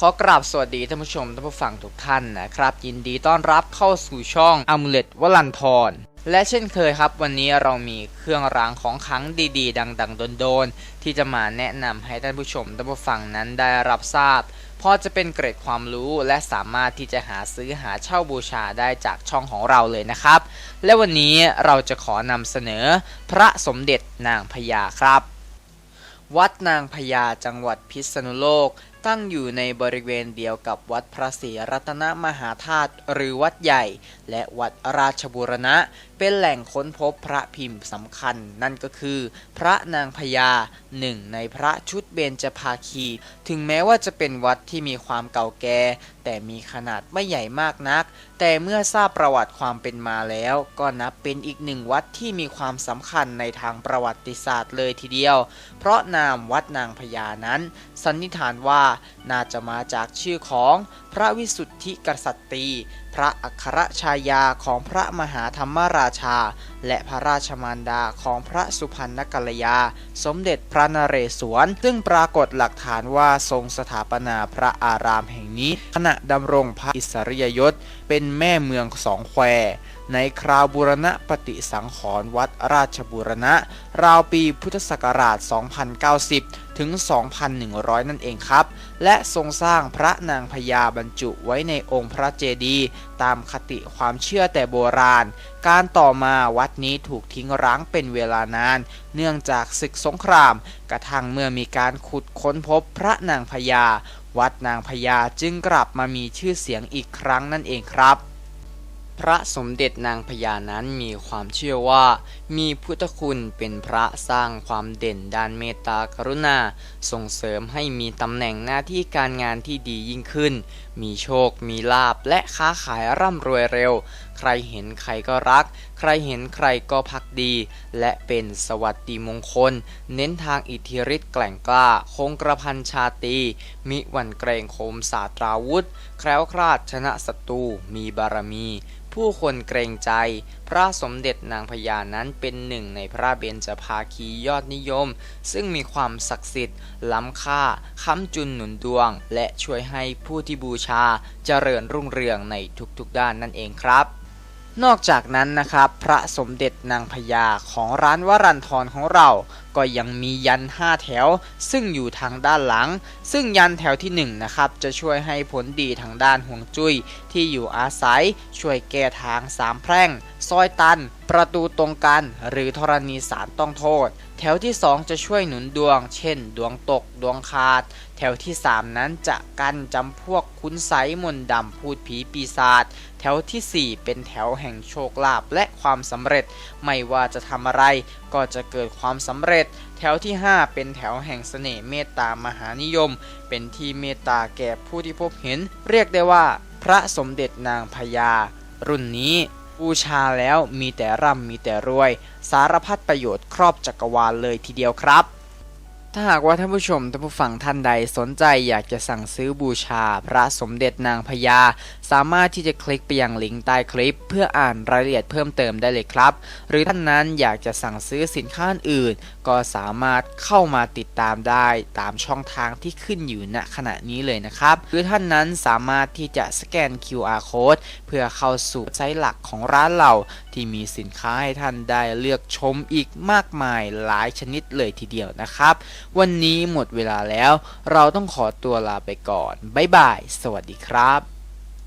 ขอกราบสวัสดีท่านผู้ชมท่านผู้ฟังทุกท่านนะครับ ยินดีต้อนรับเข้าสู่ช่องอ m ม l e t วลันทรและเช่นเคยครับ วันนี้เรามีเครื่องรางของขลังดีๆ ดังๆโดนๆที่จะมาแนะนำให้ท่านผู้ชมท่านผู้ฟังนั้นได้รับทราบพราะจะเป็นเกร็ดความรู้และสามารถที่จะหาซื้อหาเช่าบูชาได้จากช่องของเราเลยนะครับ และวันนี้เราจะขอนำเสนอพระสมเด็จนางพญาครับ วัดนางพญาจังหวัดพิษณุโลก ตั้งอยู่ในบริเวณเดียวกับวัดพระศรีรัตนมหาธาตุหรือวัดใหญ่ และวัดราชบูรณะ เป็นแหล่งค้นพบพระพิมพ์สำคัญ นั่นก็คือ พระนางพญาหนึ่งในพระชุดเบญจภาคี ถึงแม้ว่าจะเป็นวัดที่มีความเก่าแก่ แต่มีขนาดไม่ใหญ่มากนัก แต่เมื่อทราบประวัติความเป็นมาแล้ว ก็นับเป็นอีกหนึ่งวัดที่มีความสำคัญในทางประวัติศาสตร์เลยทีเดียว เพราะนามวัดนางพญานั้น สันนิษฐานว่าน่าจะมาจากชื่อของพระวิสุทธิกษัตรีพระอัครชายาของพระมหาธรรมราชา และพระราชมารดาของพระสุพรรณกัลยา สมเด็จพระนเรศวร ซึ่งปรากฏหลักฐานว่าทรงสถาปนาพระอารามแห่งนี้ ขณะดำรงพระอิสริยยศ เป็นแม่เมืองสองแคว ในคราวบูรณะปฏิสังขรณ์วัดราชบูรณะ ราวปีพุทธศักราช 2090ถึง 2,100 นั่นเองครับ และทรงสร้างพระนางพญาบรรจุไว้ในองค์พระเจดีย์ตามคติความเชื่อแต่โบราณ การต่อมาวัดนี้ถูกทิ้งร้างเป็นเวลานาน เนื่องจากศึกสงคราม กระทั่งเมื่อมีการขุดค้นพบพระนางพญา วัดนางพญาจึงกลับมามีชื่อเสียงอีกครั้งนั่นเองครับพระสมเด็จนางพญานั้นมีความเชื่อว่า มีพุทธคุณเป็นพระสร้างความเด่นด้านเมตตากรุณา ส่งเสริมให้มีตำแหน่งหน้าที่การงานที่ดียิ่งขึ้น มีโชค มีลาบและค้าขายร่ำรวยเร็ว ใครเห็นใครก็รัก ใครเห็นใครก็พักดี และเป็นสวัสดีมงคล เน้นทางอิทธิฤทธิ์แกล่งกล้า คงกระพันชาตี มิหวันเกรงโคมศาตราวุธ แคล้วคลาดชนะศัตรูมีบารมี ผู้คนเกรงใจ พระสมเด็จนางพญานั้นเป็นหนึ่งในพระเบญจภาคียอดนิยม ซึ่งมีความศักดิ์สิทธิ์ ล้ำค่า ค้ำจุนหนุนดวง และช่วยให้ผู้ที่บูชาเจริญรุ่งเรืองในทุกๆด้านนั่นเองครับ นอกจากนั้นนะครับ พระสมเด็จนางพญาของร้านวรันทรของเรา ก็ยังมียันห้าแถว ซึ่งอยู่ทางด้านหลัง ซึ่งยันแถวที่1นงนะครับจะช่วยให้ผลดีทางด้านห่วงจุ้ยที่อยู่อาศัย ช่วยแก้ทางสามแพร่ง ซอยตัน ประตูตรงกันหรือธรณีสารต้องโทษ แถวที่ 2 จะช่วยหนุนดวง เช่น ดวงตกดวงขาด แถวที่ 3 นั้นจะกันจำพวกคุณไสยมนต์ดำพูดผีปีศาจแถวทีสี่ 4 เป็นแถวแห่งโชคลาภและความสำเร็จ ไม่ว่าจะทำอะไร ก็จะเกิดความสำเร็จ แถวที่ 5 เป็นแถวแห่งเสน่ห์เมตตามหานิยม เป็นที่เมตตาแก่ผู้ที่พบเห็น เรียกได้ว่า พระสมเด็จนางพญารุ่นนี้ บูชาแล้วมีแต่ร่ำมีแต่รวย สารพัดประโยชน์ครอบจักรวาลเลยทีเดียวครับ ถ้าหากว่าท่านผู้ชมท่านผู้ฟังท่านใดสนใจอยากจะสั่งซื้อบูชาพระสมเด็จนางพญาสามารถที่จะคลิกไปยังลิงก์ใต้คลิป เพื่ออ่านรายละเอียดเพิ่มเติมได้เลยครับ หรือท่านนั้นอยากจะสั่งซื้อสินค้าอื่น ก็สามารถเข้ามาติดตามได้ตามช่องทางที่ขึ้นอยู่ณขณะนี้เลยนะครับหรือท่านนั้นสามารถที่จะสแกน QR code เพื่อเข้าสู่ไซต์หลักของร้านเราที่มีสินค้าให้ท่านได้เลือกชมอีกมากมายหลายชนิดเลยทีเดียวนะครับวันนี้หมดเวลาแล้ว เราต้องขอตัวลาไปก่อน บ๊ายบาย สวัสดีครับ